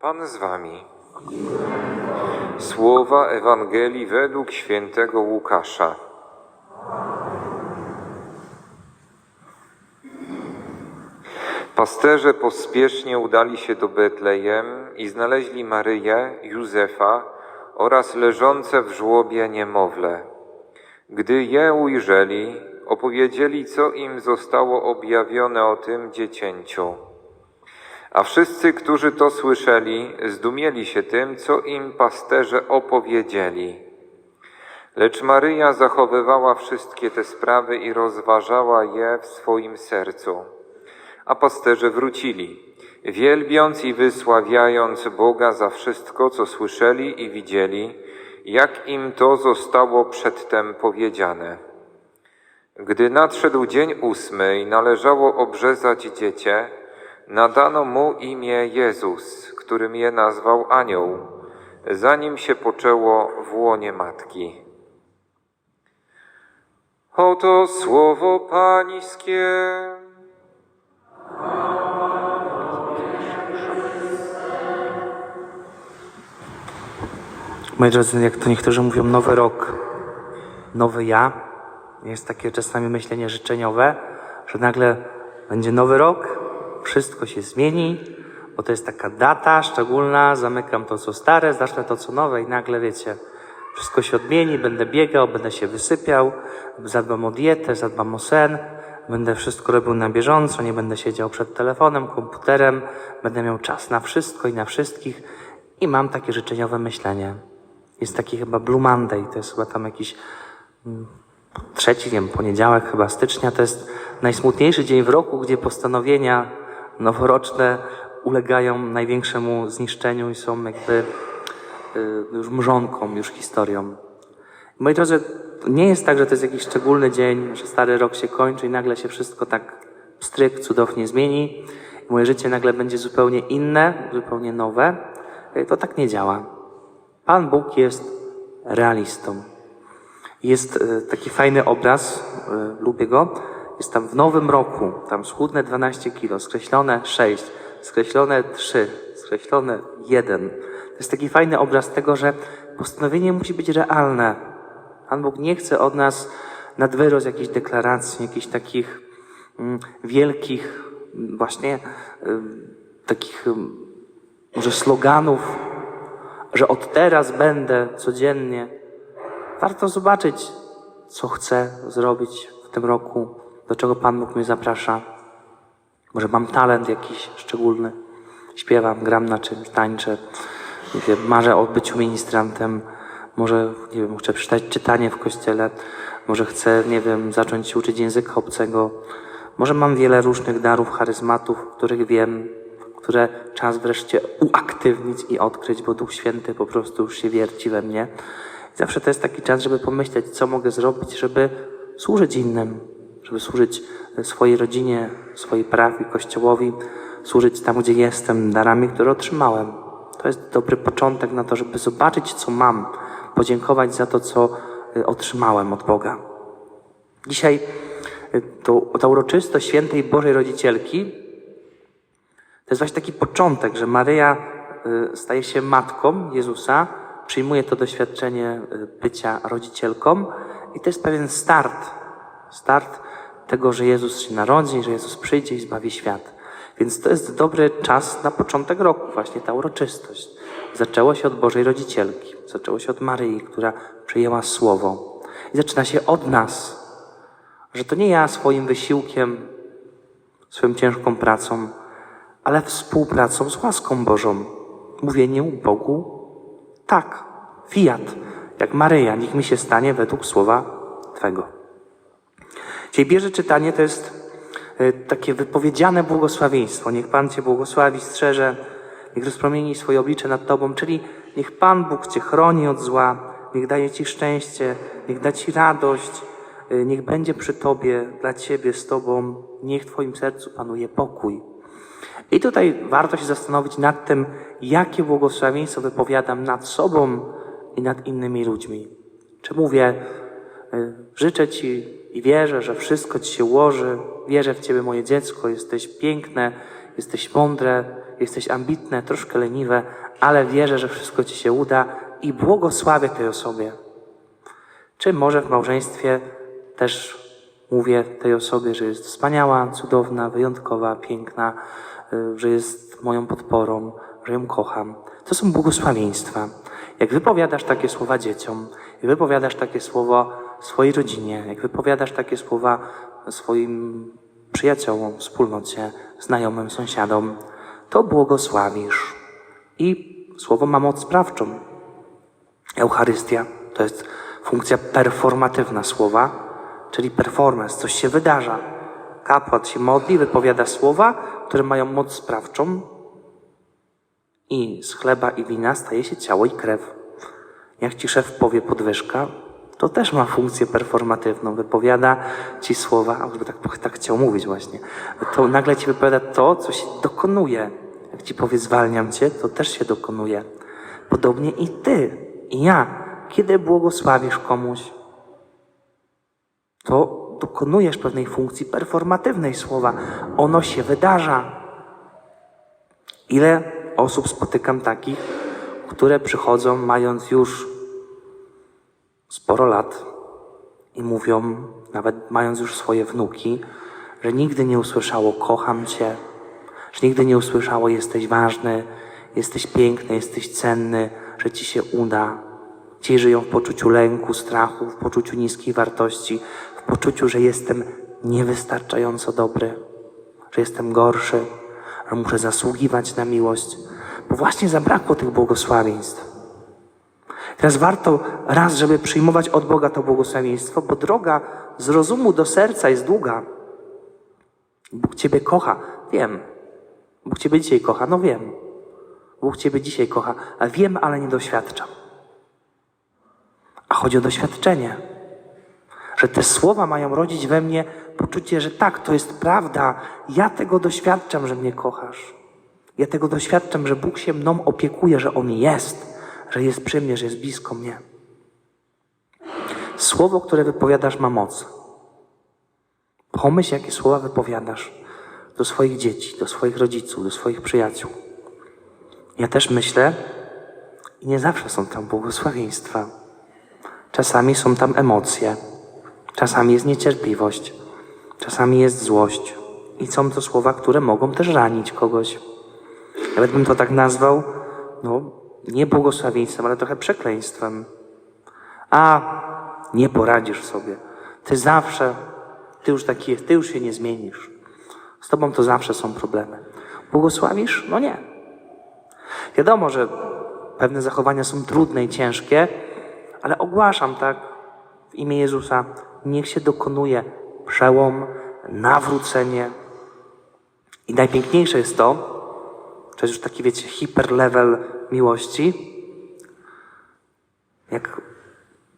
Pan z wami. Słowa Ewangelii według świętego Łukasza. Pasterze pospiesznie udali się do Betlejem i znaleźli Maryję, Józefa oraz leżące w żłobie niemowlę. Gdy je ujrzeli, opowiedzieli, co im zostało objawione o tym dziecięciu. A wszyscy, którzy to słyszeli, zdumieli się tym, co im pasterze opowiedzieli. Lecz Maryja zachowywała wszystkie te sprawy i rozważała je w swoim sercu. A pasterze wrócili, wielbiąc i wysławiając Boga za wszystko, co słyszeli i widzieli, jak im to zostało przedtem powiedziane. Gdy nadszedł dzień ósmy i należało obrzezać dziecię, nadano mu imię Jezus, którym je nazwał anioł, zanim się poczęło w łonie matki. Oto słowo pańskie. Moi drodzy, jak to niektórzy mówią, nowy rok, nowy ja. Jest takie czasami myślenie życzeniowe, że nagle będzie nowy rok, wszystko się zmieni, bo to jest taka data szczególna, zamykam to co stare, zacznę to co nowe i nagle wiecie, wszystko się odmieni, będę biegał, będę się wysypiał, zadbam o dietę, zadbam o sen, będę wszystko robił na bieżąco, nie będę siedział przed telefonem, komputerem, będę miał czas na wszystko i na wszystkich i mam takie życzeniowe myślenie. Jest taki chyba Blue Monday, to jest chyba tam jakiś mm, trzeci, nie wiem, poniedziałek chyba stycznia, to jest najsmutniejszy dzień w roku, gdzie postanowienia noworoczne ulegają największemu zniszczeniu i są jakby y, już mrzonką, już historią. Moi drodzy, nie jest tak, że to jest jakiś szczególny dzień, że stary rok się kończy i nagle się wszystko tak pstryk, cudownie zmieni moje życie nagle będzie zupełnie inne, zupełnie nowe. Y, To tak nie działa. Pan Bóg jest realistą. Jest e, taki fajny obraz, lubię go. Jest tam w nowym roku, tam schudne 12 kilo, skreślone 6, skreślone 3, skreślone 1. To jest taki fajny obraz tego, że postanowienie musi być realne. Pan Bóg nie chce od nas nadwyrost jakichś deklaracji, jakichś takich mm, wielkich, właśnie ym, takich ym, może sloganów, że od teraz będę codziennie. Warto zobaczyć, co chcę zrobić w tym roku, do czego Pan Bóg mnie zaprasza. Może mam talent jakiś szczególny. Śpiewam, gram na czymś, tańczę. Nie wiem, marzę o byciu ministrantem. Może, nie wiem, chcę przeczytać czytanie w kościele. Może chcę, nie wiem, zacząć się uczyć języka obcego. Może mam wiele różnych darów, charyzmatów, których wiem, które czas wreszcie uaktywnić i odkryć, bo Duch Święty po prostu już się wierci we mnie. I zawsze to jest taki czas, żeby pomyśleć, co mogę zrobić, żeby służyć innym, żeby służyć swojej rodzinie, swojej prawie, Kościołowi, służyć tam, gdzie jestem, darami, które otrzymałem. To jest dobry początek na to, żeby zobaczyć, co mam, podziękować za to, co y, otrzymałem od Boga. Dzisiaj y, to, ta uroczystość świętej Bożej Rodzicielki to jest właśnie taki początek, że Maryja y, staje się matką Jezusa, przyjmuje to doświadczenie bycia rodzicielką i to jest pewien start. Start tego, że Jezus się narodzi, że Jezus przyjdzie i zbawi świat. Więc to jest dobry czas na początek roku, właśnie ta uroczystość. Zaczęło się od Bożej Rodzicielki, zaczęło się od Maryi, która przyjęła Słowo. I zaczyna się od nas, że to nie ja swoim wysiłkiem, swoją ciężką pracą, ale współpracą z łaską Bożą. Mówieniem Bogu tak, fiat, jak Maryja, niech mi się stanie według słowa Twego. Dzisiaj bierze czytanie to jest e, takie wypowiedziane błogosławieństwo. Niech Pan Cię błogosławi, strzeże, niech rozpromieni swoje oblicze nad Tobą, czyli niech Pan Bóg Cię chroni od zła, niech daje Ci szczęście, niech da Ci radość, e, niech będzie przy Tobie, dla Ciebie, z Tobą, niech w Twoim sercu panuje pokój. I tutaj warto się zastanowić nad tym, jakie błogosławieństwo wypowiadam nad sobą i nad innymi ludźmi. Czy mówię, y, życzę Ci i wierzę, że wszystko Ci się ułoży. Wierzę w Ciebie, moje dziecko. Jesteś piękne, jesteś mądre, jesteś ambitne, troszkę leniwe, ale wierzę, że wszystko Ci się uda i błogosławię tej osobie. Czy może w małżeństwie też mówię tej osobie, że jest wspaniała, cudowna, wyjątkowa, piękna, y, że jest moją podporą, że ją kocham. To są błogosławieństwa. Jak wypowiadasz takie słowa dzieciom, jak wypowiadasz takie słowa swojej rodzinie, jak wypowiadasz takie słowa swoim przyjaciołom, wspólnocie, znajomym, sąsiadom, to błogosławisz. I słowo ma moc sprawczą. Eucharystia to jest funkcja performatywna słowa, czyli performance, coś się wydarza. Kapłan się modli, wypowiada słowa, które mają moc sprawczą i z chleba i wina staje się ciało i krew. Jak ci szef powie podwyżka, to też ma funkcję performatywną. Wypowiada ci słowa, a żeby tak, tak chciał mówić właśnie, to nagle ci wypowiada to, co się dokonuje. Jak ci powie zwalniam cię, to też się dokonuje. Podobnie i ty, i ja, kiedy błogosławisz komuś, to dokonujesz pewnej funkcji performatywnej słowa. Ono się wydarza. Ile osób spotykam takich, które przychodzą mając już sporo lat i mówią, nawet mając już swoje wnuki, że nigdy nie usłyszało kocham cię, że nigdy nie usłyszało jesteś ważny, jesteś piękny, jesteś cenny, że ci się uda. Ci żyją w poczuciu lęku, strachu, w poczuciu niskiej wartości, w poczuciu, że jestem niewystarczająco dobry, że jestem gorszy, że muszę zasługiwać na miłość, bo właśnie zabrakło tych błogosławieństw. Teraz warto raz, żeby przyjmować od Boga to błogosławieństwo, bo droga z rozumu do serca jest długa. Bóg Ciebie kocha, wiem. Bóg Ciebie dzisiaj kocha, no wiem. Bóg Ciebie dzisiaj kocha, a wiem, ale nie doświadczam. A chodzi o doświadczenie. Że te słowa mają rodzić we mnie poczucie, że tak, to jest prawda. Ja tego doświadczam, że mnie kochasz. Ja tego doświadczam, że Bóg się mną opiekuje, że On jest, że jest przy mnie, że jest blisko mnie. Słowo, które wypowiadasz, ma moc. Pomyśl, jakie słowa wypowiadasz do swoich dzieci, do swoich rodziców, do swoich przyjaciół. Ja też myślę, i nie zawsze są tam błogosławieństwa. Czasami są tam emocje, czasami jest niecierpliwość, czasami jest złość. I są to słowa, które mogą też ranić kogoś. Nawet bym to tak nazwał, no, nie błogosławieństwem, ale trochę przekleństwem. A, nie poradzisz sobie. Ty zawsze, ty już taki jest, ty już się nie zmienisz. Z tobą to zawsze są problemy. Błogosławisz? No nie. Wiadomo, że pewne zachowania są trudne i ciężkie, ale ogłaszam tak w imię Jezusa, niech się dokonuje przełom, nawrócenie. I najpiękniejsze jest to, to jest już taki, wiecie, hiperlevel miłości. Jak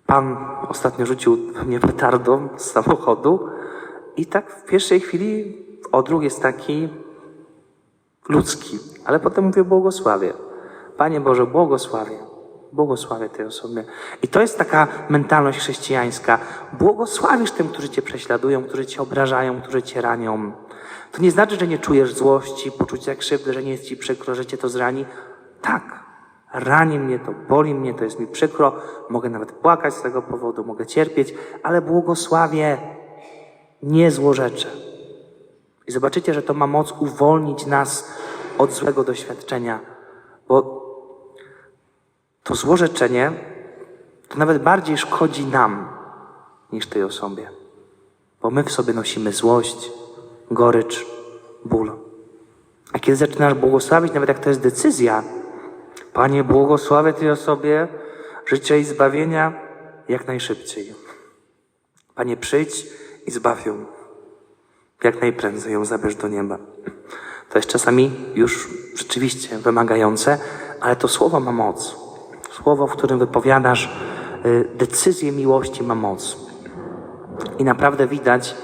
Pan ostatnio rzucił mnie petardą z samochodu i tak w pierwszej chwili odruch jest taki ludzki, ale potem mówię błogosławię. Panie Boże, błogosławię. Błogosławię tej osobie. I to jest taka mentalność chrześcijańska. Błogosławisz tym, którzy Cię prześladują, którzy Cię obrażają, którzy Cię ranią. To nie znaczy, że nie czujesz złości, poczucia krzywdy, że nie jest Ci przykro, że Cię to zrani. Tak, rani mnie to, boli mnie, to jest mi przykro, mogę nawet płakać z tego powodu, mogę cierpieć, ale błogosławię, nie złorzeczę. I zobaczycie, że to ma moc uwolnić nas od złego doświadczenia, bo to złorzeczenie to nawet bardziej szkodzi nam niż tej osobie, bo my w sobie nosimy złość, gorycz, ból. A kiedy zaczynasz błogosławić, nawet jak to jest decyzja, Panie, błogosławię tej osobie życia i zbawienia jak najszybciej. Panie, przyjdź i zbaw ją. Jak najprędzej ją zabierz do nieba. To jest czasami już rzeczywiście wymagające, ale to słowo ma moc. Słowo, w którym wypowiadasz y, decyzję miłości, ma moc. I naprawdę widać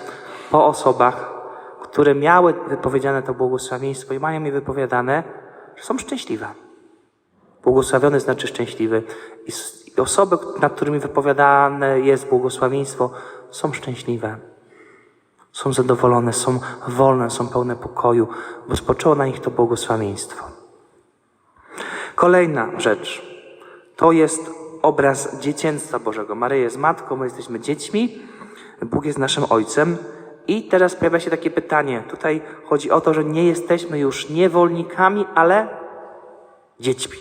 po osobach, które miały wypowiedziane to błogosławieństwo i mają je wypowiadane, że są szczęśliwe. Błogosławiony znaczy szczęśliwy. I osoby, nad którymi wypowiadane jest błogosławieństwo, są szczęśliwe. są zadowolone, są wolne, są pełne pokoju, bo spoczęło na nich to błogosławieństwo. Kolejna rzecz to jest obraz dziecięctwa Bożego. Maryja jest matką, my jesteśmy dziećmi, Bóg jest naszym ojcem. I teraz pojawia się takie pytanie. Tutaj chodzi o to, że nie jesteśmy już niewolnikami, ale dziećmi,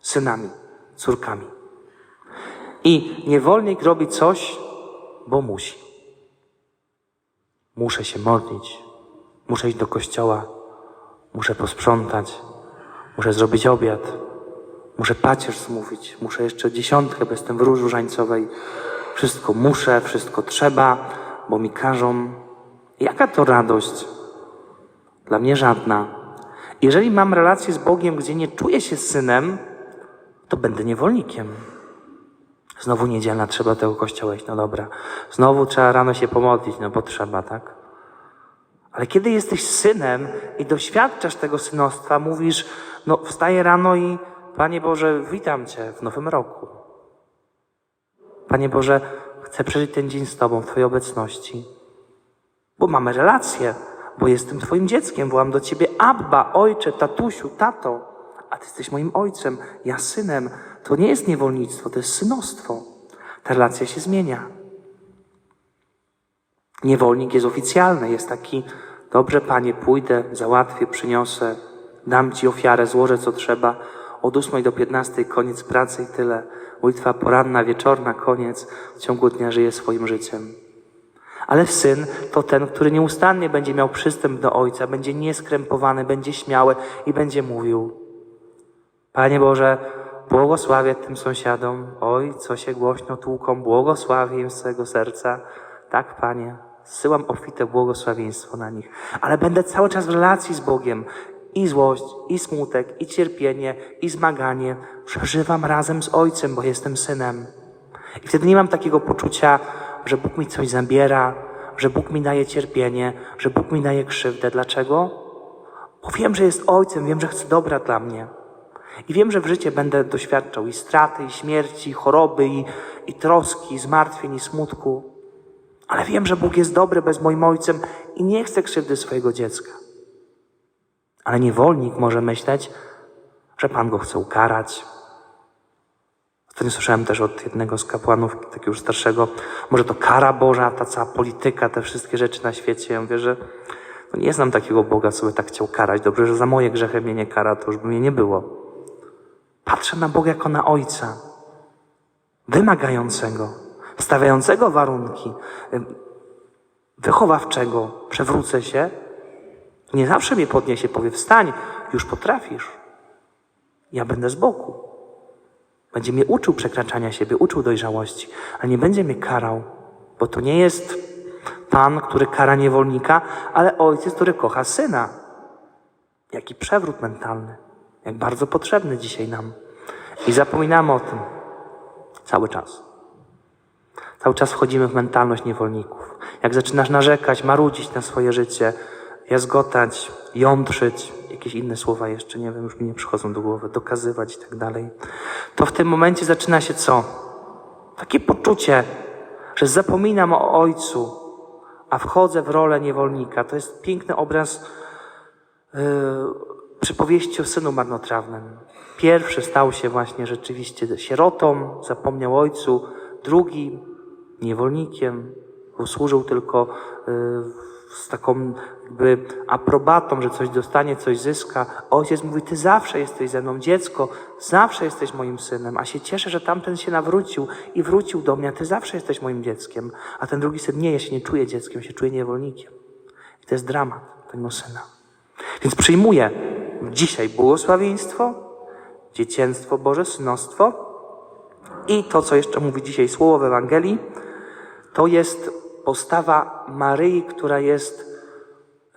synami, córkami. I niewolnik robi coś, bo musi. Muszę się modlić, muszę iść do kościoła, muszę posprzątać, muszę zrobić obiad, muszę pacierz zmówić, muszę jeszcze dziesiątkę, bo jestem w róży różańcowej. Wszystko muszę, wszystko trzeba, bo mi każą. Jaka to radość? Dla mnie żadna. Jeżeli mam relację z Bogiem, gdzie nie czuję się synem, to będę niewolnikiem. Znowu niedzielna, trzeba tego kościoła iść, no dobra. Znowu trzeba rano się pomodlić, no bo trzeba, tak? Ale kiedy jesteś synem i doświadczasz tego synostwa, mówisz, no wstaję rano i Panie Boże, witam Cię w nowym roku. Panie Boże, chcę przeżyć ten dzień z Tobą w Twojej obecności. Bo mamy relację, bo jestem Twoim dzieckiem, wołam do Ciebie Abba, Ojcze, tatusiu, tato, a Ty jesteś moim ojcem, ja synem. To nie jest niewolnictwo, to jest synostwo. Ta relacja się zmienia. Niewolnik jest oficjalny, jest taki, dobrze Panie, pójdę, załatwię, przyniosę, dam Ci ofiarę, złożę co trzeba. Od 8 do 15 koniec pracy i tyle. Modlitwa poranna, wieczorna, koniec. W ciągu dnia żyje swoim życiem. Ale syn to ten, który nieustannie będzie miał przystęp do ojca, będzie nieskrępowany, będzie śmiały i będzie mówił: Panie Boże, błogosławię tym sąsiadom. Oj, co się głośno tłuką, błogosławię im z całego serca. Tak, Panie, zsyłam obfite błogosławieństwo na nich. Ale będę cały czas w relacji z Bogiem. I złość, i smutek, i cierpienie, i zmaganie przeżywam razem z Ojcem, bo jestem synem. I wtedy nie mam takiego poczucia, że Bóg mi coś zabiera, że Bóg mi daje cierpienie, że Bóg mi daje krzywdę. Dlaczego? Bo wiem, że jest Ojcem, wiem, że chce dobra dla mnie. I wiem, że w życiu będę doświadczał i straty, i śmierci, i choroby, i, i troski, i zmartwień, i smutku. Ale wiem, że Bóg jest dobry bez moim Ojcem i nie chce krzywdy swojego dziecka. Ale niewolnik może myśleć, że Pan go chce ukarać. Ostatnio słyszałem też od jednego z kapłanów, takiego już starszego, może to kara Boża, ta cała polityka, te wszystkie rzeczy na świecie. Ja mówię, że no nie znam takiego Boga, co by tak chciał karać. Dobrze, że za moje grzechy mnie nie kara, to już by mnie nie było. Patrzę na Boga jako na Ojca, wymagającego, stawiającego warunki, wychowawczego, przewrócę się, nie zawsze mnie podniesie, powie wstań, już potrafisz. Ja będę z boku. Będzie mnie uczył przekraczania siebie, uczył dojrzałości, ale nie będzie mnie karał, bo to nie jest Pan, który kara niewolnika, ale ojciec, który kocha syna. Jaki przewrót mentalny, jak bardzo potrzebny dzisiaj nam. I zapominamy o tym cały czas. Cały czas wchodzimy w mentalność niewolników. Jak zaczynasz narzekać, marudzić na swoje życie, jazgotać, jątrzyć, jakieś inne słowa jeszcze, nie wiem, już mi nie przychodzą do głowy, dokazywać i tak dalej, to w tym momencie zaczyna się co? Takie poczucie, że zapominam o Ojcu, a wchodzę w rolę niewolnika. To jest piękny obraz yy, przypowieści o synu marnotrawnym. Pierwszy stał się właśnie rzeczywiście sierotą, zapomniał ojcu, drugi niewolnikiem, bo służył tylko yy, z taką jakby aprobatą, że coś dostanie, coś zyska. Ojciec mówi, ty zawsze jesteś ze mną, dziecko, zawsze jesteś moim synem, a się cieszę, że tamten się nawrócił i wrócił do mnie, a ty zawsze jesteś moim dzieckiem. A ten drugi syn, nie, ja się nie czuję dzieckiem, się czuję niewolnikiem. I to jest dramat tego syna. Więc przyjmuję dzisiaj błogosławieństwo, dziecięctwo Boże, synostwo i to, co jeszcze mówi dzisiaj słowo w Ewangelii, to jest postawa Maryi, która jest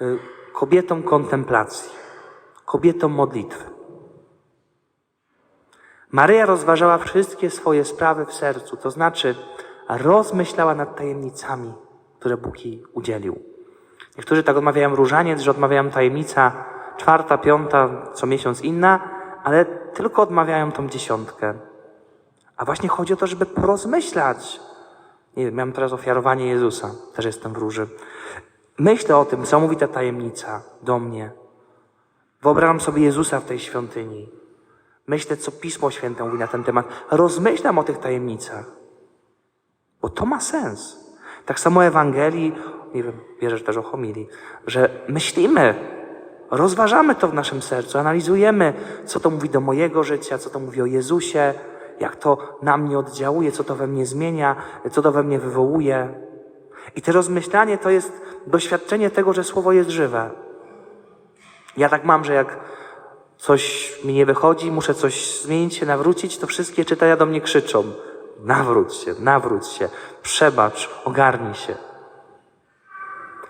y, kobietą kontemplacji, kobietą modlitwy. Maryja rozważała wszystkie swoje sprawy w sercu, to znaczy rozmyślała nad tajemnicami, które Bóg jej udzielił. Niektórzy tak odmawiają różaniec, że odmawiają tajemnica czwarta, piąta, co miesiąc inna, ale tylko odmawiają tą dziesiątkę. A właśnie chodzi o to, żeby porozmyślać Nie wiem, miałem teraz ofiarowanie Jezusa, też jestem w róży. Myślę o tym, co mówi ta tajemnica do mnie. Wyobrażam sobie Jezusa w tej świątyni. Myślę, co Pismo Święte mówi na ten temat. Rozmyślam o tych tajemnicach. Bo to ma sens. Tak samo Ewangelii, nie wiem, wierzę też o homilii, że myślimy, rozważamy to w naszym sercu, analizujemy, co to mówi do mojego życia, co to mówi o Jezusie, jak to na mnie oddziałuje, co to we mnie zmienia, co to we mnie wywołuje. I to rozmyślanie to jest doświadczenie tego, że Słowo jest żywe. Ja tak mam, że jak coś mi nie wychodzi, muszę coś zmienić się, nawrócić, to wszystkie czytania do mnie krzyczą. Nawróć się, nawróć się, przebacz, ogarnij się.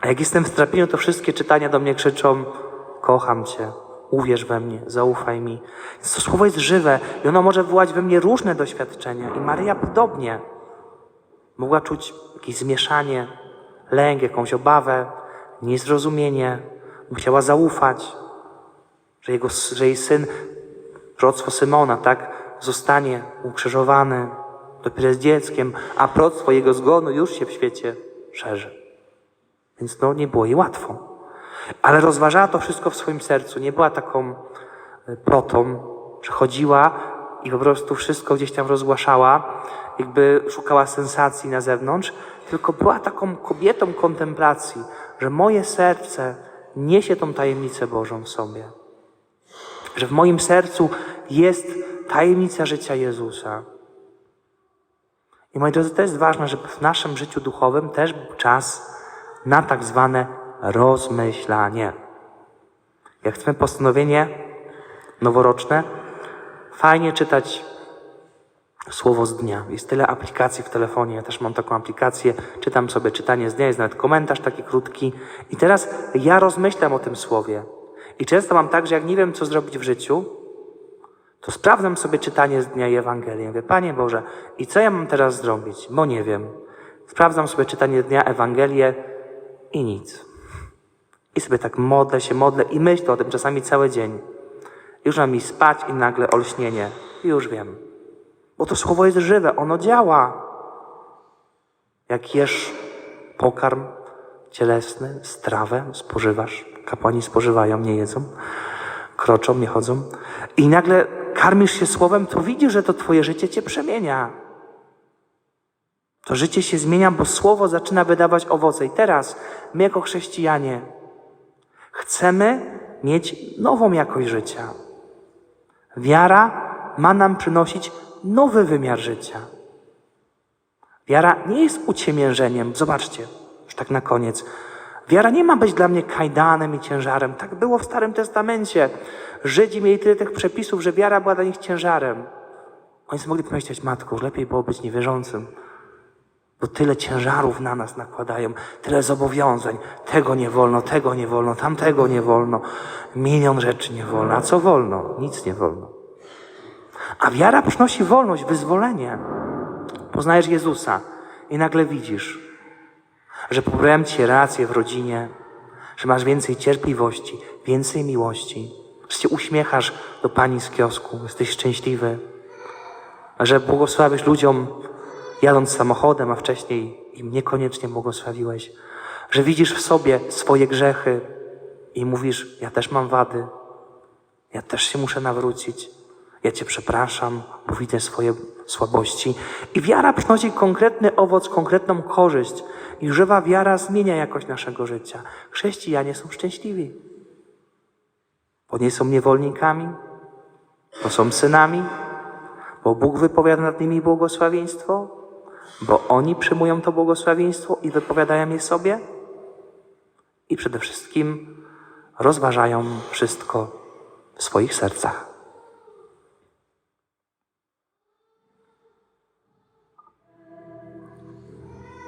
A jak jestem w strapieniu, to wszystkie czytania do mnie krzyczą: Kocham Cię, uwierz we mnie, zaufaj mi. Więc to słowo jest żywe i ono może wywołać we mnie różne doświadczenia. I Maryja podobnie mogła czuć jakieś zmieszanie, lęk, jakąś obawę, niezrozumienie. Musiała zaufać, że, jego, że jej syn, proroctwo Symona, tak, zostanie ukrzyżowany, dopiero jest dzieckiem, a proroctwo jego zgonu już się w świecie szerzy. Więc no, nie było jej łatwo. Ale rozważała to wszystko w swoim sercu. Nie była taką e, plotą, że chodziła i po prostu wszystko gdzieś tam rozgłaszała, jakby szukała sensacji na zewnątrz, tylko była taką kobietą kontemplacji, że moje serce niesie tą tajemnicę Bożą w sobie. Że w moim sercu jest tajemnica życia Jezusa. I moi drodzy, to jest ważne, żeby w naszym życiu duchowym też był czas na tak zwane rozmyślanie. Jak chcemy postanowienie noworoczne, fajnie czytać słowo z dnia. Jest tyle aplikacji w telefonie, ja też mam taką aplikację, czytam sobie czytanie z dnia, jest nawet komentarz taki krótki. I teraz ja rozmyślam o tym słowie. I często mam tak, że jak nie wiem, co zrobić w życiu, to sprawdzam sobie czytanie z dnia i Ewangelię. Mówię, Panie Boże, i co ja mam teraz zrobić? Bo nie wiem. Sprawdzam sobie czytanie dnia, Ewangelię i nic. I sobie tak modlę się, modlę i myślę o tym czasami cały dzień. Już mam mi spać i nagle olśnienie. Już wiem. Bo to słowo jest żywe, ono działa. Jak jesz pokarm cielesny, strawę spożywasz, kapłani spożywają, nie jedzą, kroczą, nie chodzą. I nagle karmisz się słowem, to widzisz, że to twoje życie cię przemienia. To życie się zmienia, bo słowo zaczyna wydawać owoce. I teraz my jako chrześcijanie chcemy mieć nową jakość życia. Wiara ma nam przynosić nowy wymiar życia. Wiara nie jest uciemiężeniem. Zobaczcie, już tak na koniec. Wiara nie ma być dla mnie kajdanem i ciężarem. Tak było w Starym Testamencie. Żydzi mieli tyle tych przepisów, że wiara była dla nich ciężarem. Oni sobie mogli pomyśleć, matko, lepiej było być niewierzącym. Bo tyle ciężarów na nas nakładają, tyle zobowiązań. Tego nie wolno, tego nie wolno, tamtego nie wolno. Milion rzeczy nie wolno. A co wolno? Nic nie wolno. A wiara przynosi wolność, wyzwolenie. Poznajesz Jezusa i nagle widzisz, że poprawiam ci relacje w rodzinie, że masz więcej cierpliwości, więcej miłości, że się uśmiechasz do pani z kiosku, jesteś szczęśliwy, że błogosławisz ludziom jadąc samochodem, a wcześniej im niekoniecznie błogosławiłeś, że widzisz w sobie swoje grzechy i mówisz, ja też mam wady, ja też się muszę nawrócić, ja Cię przepraszam, bo widzę swoje słabości. I wiara przynosi konkretny owoc, konkretną korzyść. I żywa wiara zmienia jakość naszego życia. Chrześcijanie są szczęśliwi, bo nie są niewolnikami, bo są synami, bo Bóg wypowiada nad nimi błogosławieństwo, bo oni przyjmują to błogosławieństwo i wypowiadają je sobie. I przede wszystkim rozważają wszystko w swoich sercach.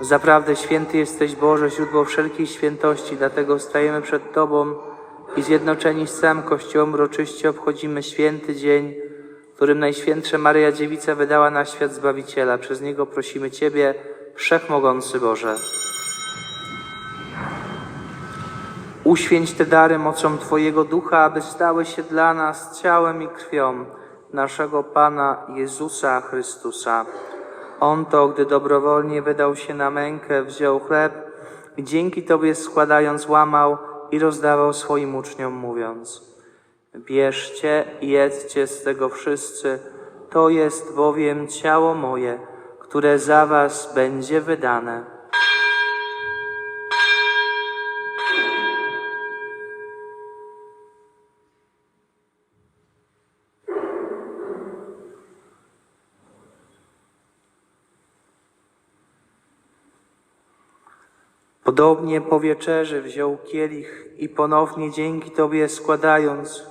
Zaprawdę święty jesteś Boże, źródło wszelkiej świętości, dlatego stajemy przed Tobą i zjednoczeni z całym Kościołem uroczyście obchodzimy święty dzień, którym Najświętsza Maryja Dziewica wydała na świat Zbawiciela. Przez Niego prosimy Ciebie, Wszechmogący Boże. Uświęć te dary mocą Twojego Ducha, aby stały się dla nas ciałem i krwią naszego Pana Jezusa Chrystusa. On to, gdy dobrowolnie wydał się na mękę, wziął chleb i dzięki Tobie składając łamał i rozdawał swoim uczniom, mówiąc Bierzcie i jedzcie z tego wszyscy, to jest bowiem ciało moje, które za Was będzie wydane. Podobnie po wieczerzy wziął kielich i ponownie dzięki Tobie składając,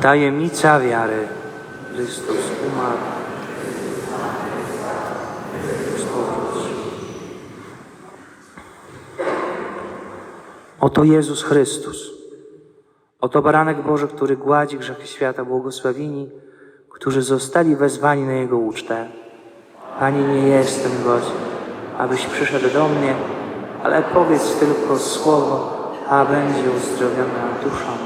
Tajemnica wiary. Chrystus umarł. Oto Jezus Chrystus. Oto baranek Boży, który gładzi grzechy świata, błogosławieni, którzy zostali wezwani na Jego ucztę. Panie, nie jestem godzien, abyś przyszedł do mnie, ale powiedz tylko słowo, a będzie uzdrowiona dusza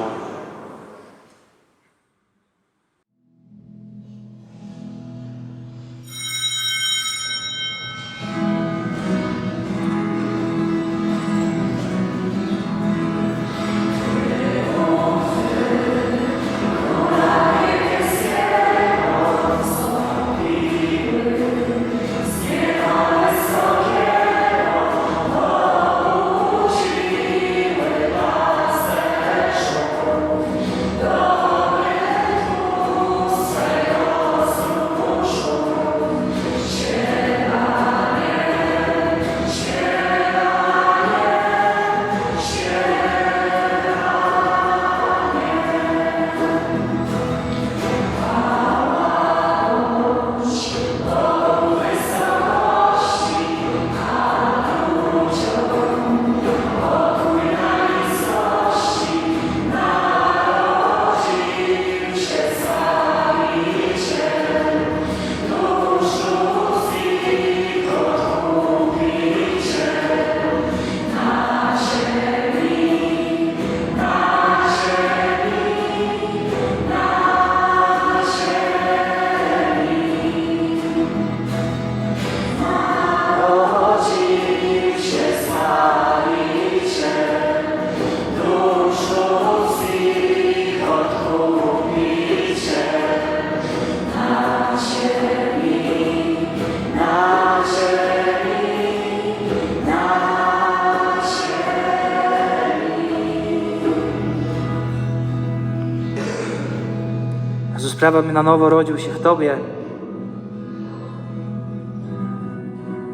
sprawa mnie na nowo rodził się w Tobie.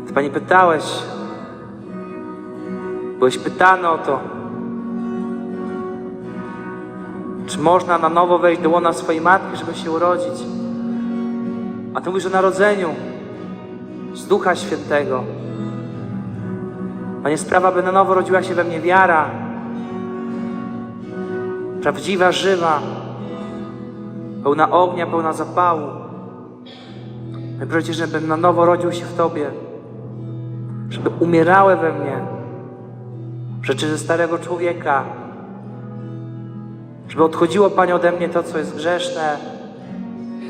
Ty Panie pytałeś, byłeś pytany o to, czy można na nowo wejść do łona swojej matki, żeby się urodzić. A Ty mówisz o narodzeniu z Ducha Świętego. Panie, sprawa, by na nowo rodziła się we mnie wiara, prawdziwa, żywa, pełna ognia, pełna zapału. My proszę, żebym na nowo rodził się w Tobie, żeby umierały we mnie rzeczy ze starego człowieka, żeby odchodziło, Panie, ode mnie to, co jest grzeszne,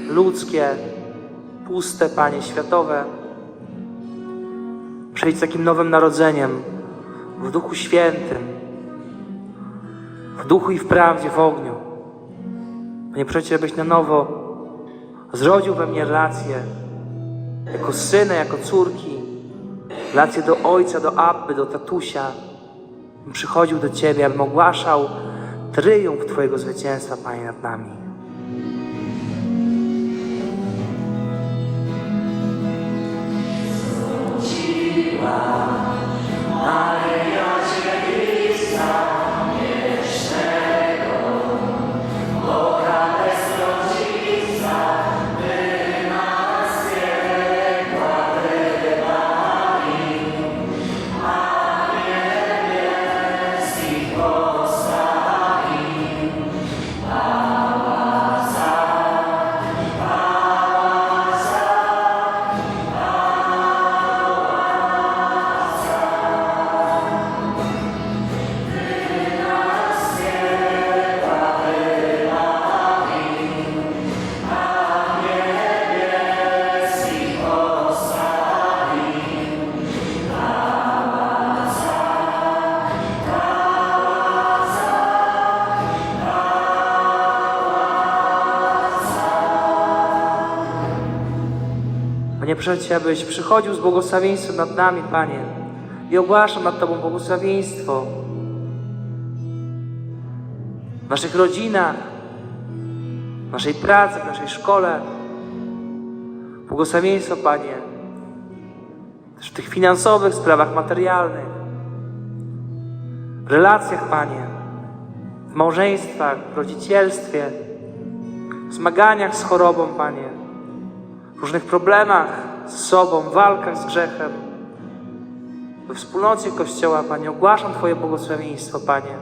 ludzkie, puste, Panie, światowe. Przyjdź z takim nowym narodzeniem w Duchu Świętym, w duchu i w prawdzie, w ogniu. Panie, proszę abyś na nowo zrodził we mnie relacje jako syna, jako córki, relacje do ojca, do abby, do tatusia. Bym przychodził do Ciebie, abym ogłaszał tryumf Twojego zwycięstwa, Panie, nad nami. Maria proszę Cię, abyś przychodził z błogosławieństwem nad nami, Panie. I ogłaszam nad Tobą błogosławieństwo w naszych rodzinach, w naszej pracy, w naszej szkole. Błogosławieństwo, Panie, też w tych finansowych sprawach materialnych, w relacjach, Panie, w małżeństwach, w rodzicielstwie, w zmaganiach z chorobą, Panie, różnych problemach z sobą, walkach z grzechem. We wspólnocie Kościoła, Panie, ogłaszam Twoje błogosławieństwo, Panie.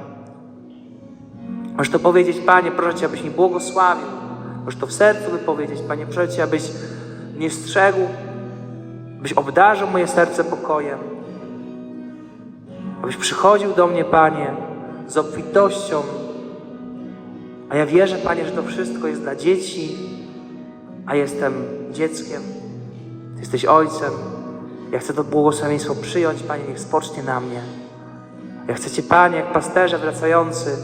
Możesz to powiedzieć, Panie, proszę Cię, abyś mi błogosławił. Możesz to w sercu wypowiedzieć, Panie, proszę Cię, abyś mnie strzegł, abyś obdarzył moje serce pokojem. Abyś przychodził do mnie, Panie, z obfitością. A ja wierzę, Panie, że to wszystko jest dla dzieci, a jestem dzieckiem. Ty jesteś ojcem. Ja chcę to błogosławieństwo przyjąć, Panie, niech spocznie na mnie. Ja chcę Cię, Panie, jak pasterze wracający,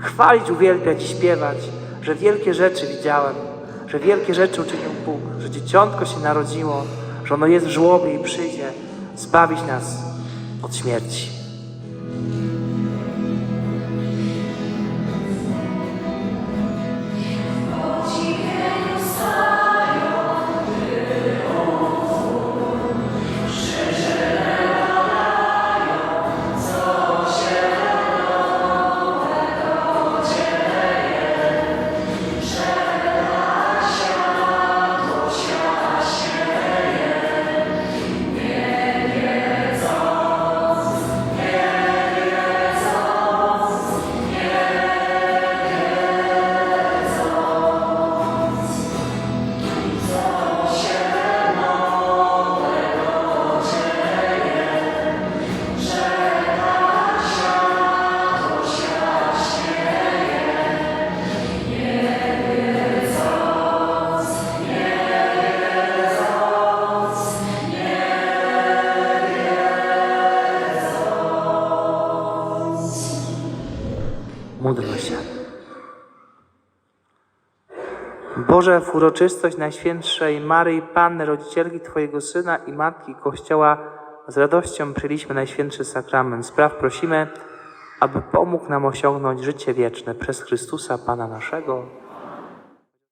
chwalić, uwielbiać i śpiewać, że wielkie rzeczy widziałem, że wielkie rzeczy uczynił Bóg, że dzieciątko się narodziło, że ono jest w żłobie i przyjdzie zbawić nas od śmierci. Boże, w uroczystość Najświętszej Maryi Panny, rodzicielki Twojego Syna i Matki Kościoła, z radością przyjęliśmy Najświętszy Sakrament. Spraw prosimy, aby pomógł nam osiągnąć życie wieczne przez Chrystusa Pana naszego.